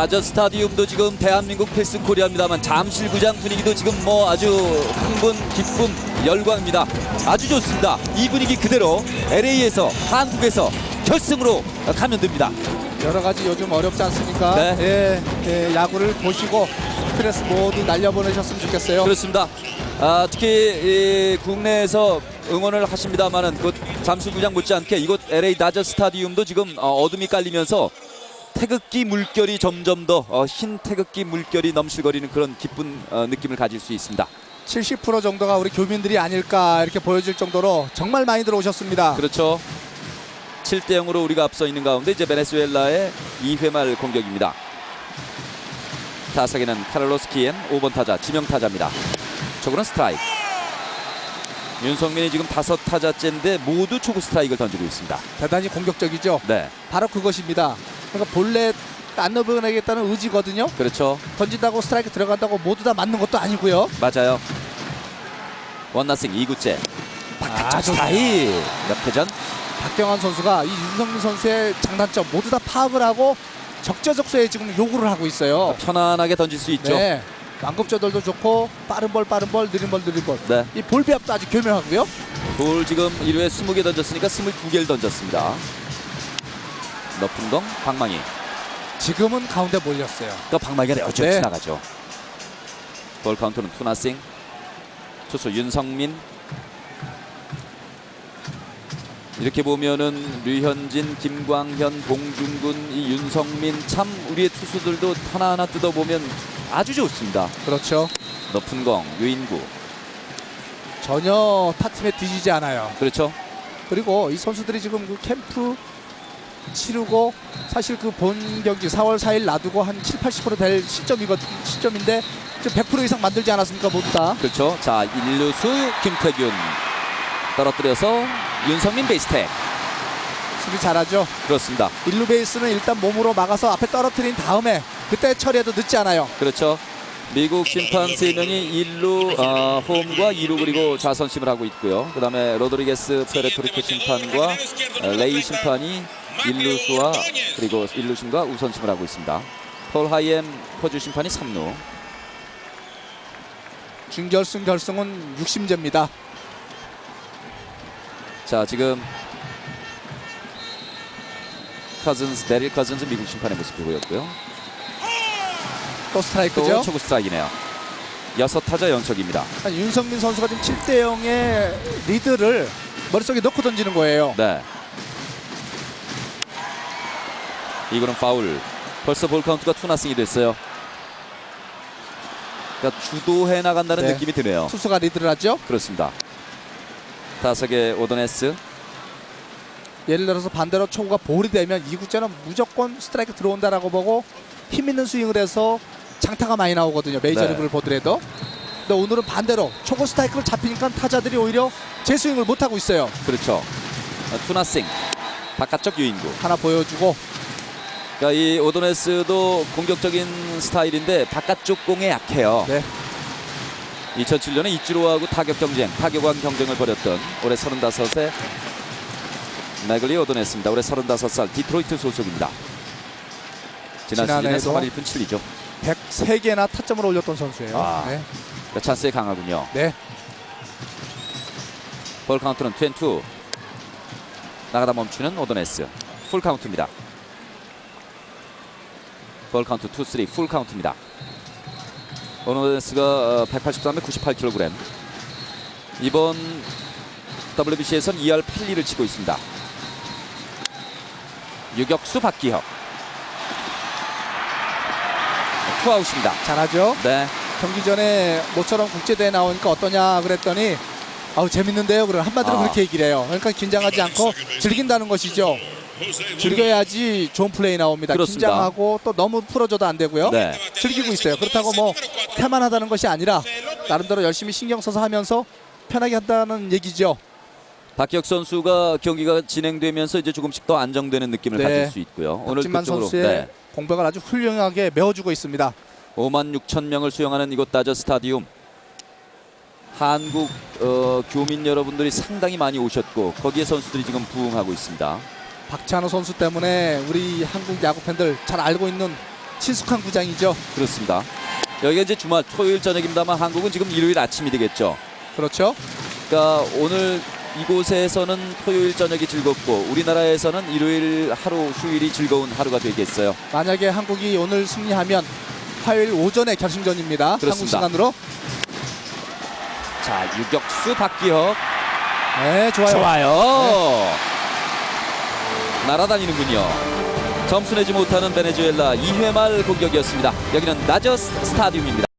다저 스타디움도 지금 대한민국 필승 코리아입니다만 잠실구장 분위기도 지금 뭐 아주 흥분, 기쁨, 열광입니다. 아주 좋습니다. 이 분위기 그대로 LA에서 한국에서 결승으로 가면 됩니다. 여러 가지 요즘 어렵지 않습니까? 네. 예, 예, 야구를 보시고 스트레스 모두 날려보내셨으면 좋겠어요. 그렇습니다. 아, 특히 이 국내에서 응원을 하십니다만은 그 잠실구장 못지않게 이곳 LA 다저 스타디움도 지금 어, 어둠이 깔리면서 태극기 물결이 점점 더 어, 흰 태극기 물결이 넘실거리는 그런 기쁜 어, 느낌을 가질 수 있습니다. 70% 정도가 우리 교민들이 아닐까 이렇게 보여질 정도로 정말 많이 들어오셨습니다. 그렇죠. 7대 0으로 우리가 앞서 있는 가운데 이제 베네수엘라의 2회 말 공격입니다. 타석에는 카를로스 키엔 5번 타자 지명 타자입니다. 초구는 스트라이크. 윤성민이 지금 다섯 타자째인데 모두 초구 스트라이크를 던지고 있습니다. 대단히 공격적이죠. 네, 바로 그것입니다. 그러니까 본래 안 넣어내겠다는 의지거든요. 그렇죠. 던진다고 스트라이크 들어간다고 모두 다 맞는 것도 아니고요. 맞아요. 원나싱 2구째. 바깥쪽 아, 스타일. 몇 회전? 박경환 선수가 이 윤성민 선수의 장단점 모두 다 파악을 하고 적재적소에 지금 요구를 하고 있어요. 편안하게 던질 수 있죠. 네. 완급 조절도 좋고 빠른 볼 빠른 볼 느린 볼 느린 볼. 네. 이 볼 배합도 아주 교묘하고요. 돌 지금 1회에 20개 던졌으니까 22개를 던졌습니다. 높은 공 방망이. 지금은 가운데 몰렸어요. 또 방망이가 여주 네. 지나가죠. 볼 카운트는 투나싱. 투수 윤성민. 이렇게 보면은 류현진, 김광현, 봉준군, 이 윤성민 참 우리의 투수들도 하나하나 뜯어보면 아주 좋습니다. 그렇죠. 높은 공 유인구. 전혀 타팀에 뒤지지 않아요. 그렇죠. 그리고 이 선수들이 지금 그 캠프 치르고 사실 그 본 경기 4월 4일 놔두고 한 7, 80%될 시점이거 시점인데 지금 100% 이상 만들지 않았습니까 모두 다. 그렇죠. 자, 일루수 김태균 떨어뜨려서 윤성민 베이스택. 수비 잘하죠. 그렇습니다. 일루 베이스는 일단 몸으로 막아서 앞에 떨어뜨린 다음에 그때 처리해도 늦지 않아요. 그렇죠. 미국 심판 세 명이 1루 어, 홈과 2루 그리고 좌선 심을 하고 있고요. 그다음에 로드리게스 페레토리코 심판과 어, 레이 심판이 1루수와 그리고 1루심과 우선심을 하고 있습니다. 폴 하이엠 퍼주 심판이 3루. 준결승 결승은 60제입니다. 자, 지금 커즌스 데릴 커즌스 미국 심판의 모습 보였고요. 또또 스트라이크죠. 초구 스트라이크네요. 여섯 타자 연속입니다. 한 윤성민 선수가 지금 7대 0의 리드를 머릿속에 넣고 던지는 거예요. 네. 이거는 파울. 벌써 볼 카운트가 투나싱이 됐어요. 그러니까 주도해 나간다는 네. 느낌이 드네요. 투수가 리드를 하죠. 그렇습니다. 타석의 오더네스. 예를 들어서 반대로 초구가 볼이 되면 이구째는 무조건 스트라이크 들어온다라고 보고 힘 있는 스윙을 해서 장타가 많이 나오거든요. 메이저리그를 네. 보더라도. 근데 오늘은 반대로 초구 스트라이크를 잡히니까 타자들이 오히려 제 스윙을 못 하고 있어요. 그렇죠. 어, 투나싱. 바깥쪽 유인구. 하나 보여주고 그러니까 이 오더네스도 공격적인 스타일인데 바깥쪽 공에 약해요. 네. 2007년에 이치로하고 타격 경쟁, 타격왕 경쟁을 벌였던 올해 35세 매글리 오더네스입니다. 올해 35살 디트로이트 소속입니다. 지난 시즌에 지난해도 3할 1푼 7리죠. 103개나 타점을 올렸던 선수예요. 아. 네. 그러니까 찬스에 강하군요. 네. 볼 카운트는 22. 나가다 멈추는 오더네스. 풀 카운트입니다. 볼 카운트 2, 3, 풀 카운트입니다. 오더네스가 183에 98kg. 이번 WBC에선 2할 8리를 치고 있습니다. 유격수 박기혁. 투아웃입니다. 잘하죠. 네. 경기 전에 모처럼 국제대회 나오니까 어떠냐 그랬더니 아우 재밌는데요. 그래 한마디로 아. 그렇게 얘기를 해요. 그러니까 긴장하지 않고 즐긴다는 것이죠. 즐겨야지 좋은 플레이 나옵니다. 그렇습니다. 긴장하고 또 너무 풀어줘도 안 되고요. 네. 즐기고 있어요. 그렇다고 뭐 태만하다는 것이 아니라 나름대로 열심히 신경 써서 하면서 편하게 한다는 얘기죠. 박기혁 선수가 경기가 진행되면서 이제 조금씩 더 안정되는 느낌을 네. 가질 수 있고요. 오늘 박진만 그쪽으로 선수의 네. 공백을 아주 훌륭하게 메워주고 있습니다. 5만 6천 명을 수용하는 이곳 다저 스타디움. 한국 어, 교민 여러분들이 상당히 많이 오셨고 거기에 선수들이 지금 부응하고 있습니다. 박찬호 선수 때문에 우리 한국 야구 팬들 잘 알고 있는 친숙한 구장이죠. 그렇습니다. 여기가 이제 주말 토요일 저녁입니다만 한국은 지금 일요일 아침이 되겠죠. 그렇죠. 그러니까 오늘 이곳에서는 토요일 저녁이 즐겁고 우리나라에서는 일요일 하루 휴일이 즐거운 하루가 되겠어요. 만약에 한국이 오늘 승리하면 화요일 오전에 결승전입니다. 한국 그렇습니다. 시간으로. 자 유격수 박기혁 네, 좋아요. 좋아요. 날아다니는군요. 점수 내지 못하는 베네수엘라 2회 말 공격이었습니다. 여기는 나저스 스타디움입니다.